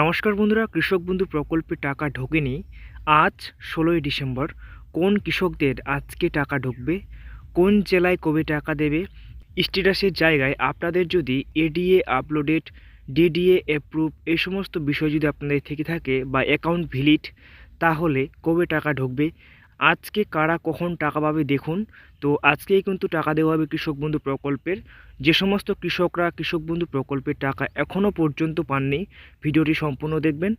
নমস্কার বন্ধুরা, কৃষক বন্ধু প্রকল্পে টাকা ঢোকেনি। আজ ষোলোই ডিসেম্বর, কোন কৃষকদের আজকে টাকা ঢুকবে? কোন জেলায় কবে টাকা দেবে? স্টেটাসের জায়গায় আপনাদের যদি এডিএ আপলোডেড ডিডিএ অ্যাপ্রুভ এই সমস্ত বিষয় যদি আপনাদের থেকে থাকে বা অ্যাকাউন্ট ভিলিট তাহলে কবে টাকা ঢুকবে? আজকে কারা কখন টাকা পাবে দেখুন। তো আজকেই কিন্তু টাকা দেওয়া হবে কৃষক বন্ধু প্রকল্পের। যে সমস্ত কৃষকরা কৃষক বন্ধু প্রকল্পের টাকা এখনও পর্যন্ত পাননি, ভিডিওটি সম্পূর্ণ দেখবেন।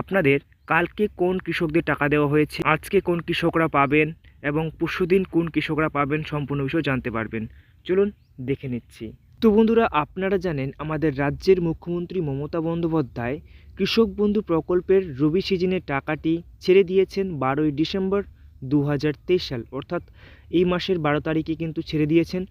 আপনাদের কালকে কোন কৃষকদের টাকা দেওয়া হয়েছে, আজকে কোন কৃষকরা পাবেন এবং পরশুদিন কোন কৃষকরা পাবেন সম্পূর্ণ বিষয় জানতে পারবেন। চলুন দেখে নিচ্ছি। তো বন্ধুরা, আপনারা জানেন আমাদের রাজ্যের মুখ্যমন্ত্রী মমতা বন্দ্যোপাধ্যায় কৃষক বন্ধু প্রকল্পের রবি সিজনের টাকাটি ছেড়ে দিয়েছেন বারোই ডিসেম্বর। দু হাজার তেইশ সাল। অর্থাৎ এই মাসের বারো তারিখে কিন্তু ছেড়ে দিয়েছেন।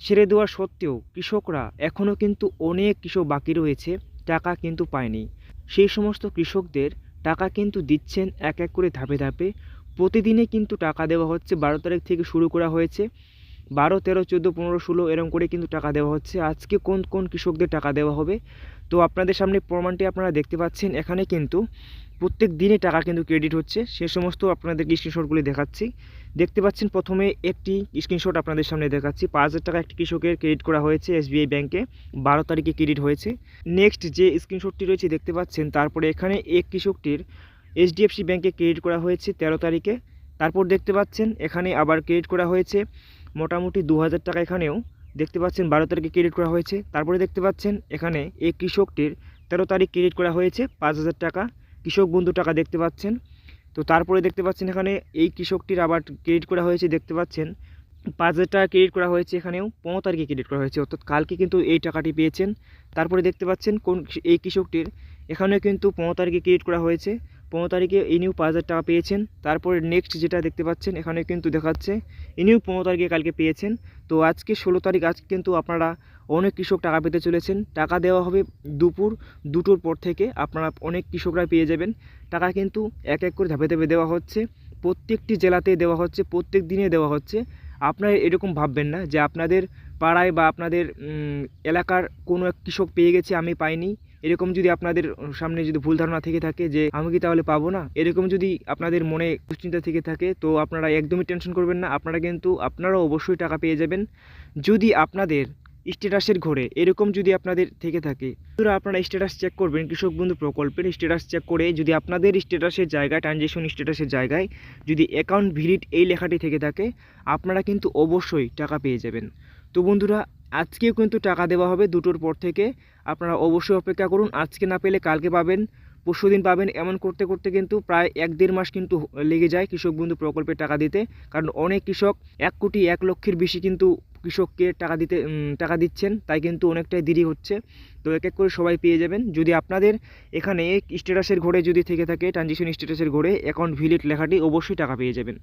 ছেড়ে দেওয়া সত্ত্বেও কৃষকরা এখনও কিন্তু অনেক কৃষক বাকি রয়েছে, টাকা কিন্তু পায়নি। সেই সমস্ত কৃষকদের টাকা কিন্তু দিচ্ছেন এক এক করে ধাপে ধাপে। প্রতিদিনে কিন্তু টাকা দেওয়া হচ্ছে, বারো তারিখ থেকে শুরু করা হয়েছে। বারো, তেরো, চোদ্দ, পনেরো, ষোলো এরম করে কিন্তু টাকা দেওয়া হচ্ছে। আজকে কোন কোন কৃষকদের টাকা দেওয়া হবে? তো আপনাদের সামনে প্রমাণটি আপনারা দেখতে পাচ্ছেন। এখানে কিন্তু প্রত্যেক দিনে টাকা কিন্তু ক্রেডিট হচ্ছে। সে সমস্ত আপনাদেরকে স্ক্রিনশটগুলি দেখাচ্ছি। দেখতে পাচ্ছেন প্রথমে একটি স্ক্রিনশট আপনাদের সামনে দেখাচ্ছি। পাঁচ হাজার টাকা একটি কৃষকের ক্রেডিট করা হয়েছে এসবিআই ব্যাংকে বারো তারিখে ক্রেডিট হয়েছে। নেক্সট যে স্ক্রিনশটটি রয়েছে দেখতে পাচ্ছেন, তারপরে এখানে এক কৃষকটির এইচডিএফসি ব্যাংকে ক্রেডিট করা হয়েছে তেরো তারিখে। তারপর দেখতে পাচ্ছেন, এখানে আবার ক্রেডিট করা হয়েছে। মোটামুটি দু হাজার টাকা এখানেও দেখতে পাচ্ছেন বারো তারিখে ক্রেডিট করা হয়েছে। তারপরে দেখতে পাচ্ছেন এখানে এই কৃষকটির তেরো তারিখ ক্রেডিট করা হয়েছে, পাঁচ হাজার টাকা। কৃষক বন্ধু টাকা দেখতে পাচ্ছেন। তো তারপরে দেখতে পাচ্ছেন এখানে এই কৃষকটির আবার ক্রেডিট করা হয়েছে, দেখতে পাচ্ছেন। পাঁচ হাজার টাকা ক্রেডিট করা হয়েছে এখানেও, পনেরো তারিখে ক্রেডিট করা হয়েছে। অর্থাৎ কালকে কিন্তু এই টাকাটি পেয়েছেন। তারপরে দেখতে পাচ্ছেন কোন এই কৃষকটির এখানেও কিন্তু পনেরো তারিখে ক্রেডিট করা হয়েছে। পনেরো তারিখে ইনিও পাঁচ হাজার টাকা পেয়েছেন। তারপরে নেক্সট যেটা দেখতে পাচ্ছেন, এখানে কিন্তু দেখাচ্ছে ইনিও পনেরো তারিখে কালকে পেয়েছেন। তো আজকে ষোলো তারিখ আজ কিন্তু আপনারা অনেক কৃষক টাকা পেতে চলেছেন। টাকা দেওয়া হবে দুপুর, দুটোর পর থেকে আপনারা অনেক কৃষকরা পেয়ে যাবেন। টাকা কিন্তু এক এক করে ধাপে ধাপে দেওয়া হচ্ছে। প্রত্যেকটি জেলাতে দেওয়া হচ্ছে, প্রত্যেক দিনে দেওয়া হচ্ছে। আপনারা এরকম ভাববেন না যে আপনাদের পাড়ায় বা আপনাদের এলাকার কোনো এক কৃষক পেয়ে গেছে, আমি পাইনি। এরকম যদি আপনাদের সামনে যদি ভুল ধারণা থেকে থাকে যে আমি কি তাহলে পাবো না, এরকম যদি আপনাদের মনে দুশ্চিন্তা থেকে থাকে, তো আপনারা একদমই টেনশন করবেন না। আপনারা কিন্তু, আপনারাও অবশ্যই টাকা পেয়ে যাবেন। যদি আপনাদের স্ট্যাটাসের ঘরে এরকম যদি আপনাদের থেকে থাকে, বন্ধুরা আপনারা স্ট্যাটাস চেক করবেন, কৃষক বন্ধু প্রকল্পের স্ট্যাটাস চেক করে যদি আপনাদের স্ট্যাটাসের জায়গায় ট্রানজেকশন স্ট্যাটাসের জায়গায় যদি অ্যাকাউন্ট ভিলিট এই লেখাটি থেকে থাকে, আপনারা কিন্তু অবশ্যই টাকা পেয়ে যাবেন। তো বন্ধুরা আজকেও কিন্তু টাকা দেওয়া হবে দুটোর পর থেকে। আপনারা অবশ্যই অপেক্ষা করুন, আজকে না পেলে কালকে পাবেন, পরশু দিন পাবেন। এমন করতে করতে কিন্তু প্রায় এক দেড় মাস কিন্তু লেগে যায় কৃষক বন্ধু প্রকল্পের টাকা দিতে। কারণ অনেক কৃষক এক কোটি এক লক্ষের বেশি কিন্তু কৃষককে টাকা দিতে টাকা দিচ্ছেন। তাই কিন্তু অনেকটাই দেরি হচ্ছে। তো এক এক করে সবাই পেয়ে যাবেন। যদি আপনাদের এখানে স্ট্যাটাসের ঘরে যদি থেকে থাকে ট্রানজিশন স্ট্যাটাসের ঘরে অ্যাকাউন্ট ভিলিট লেখাটি অবশ্যই টাকা পেয়ে যাবেন।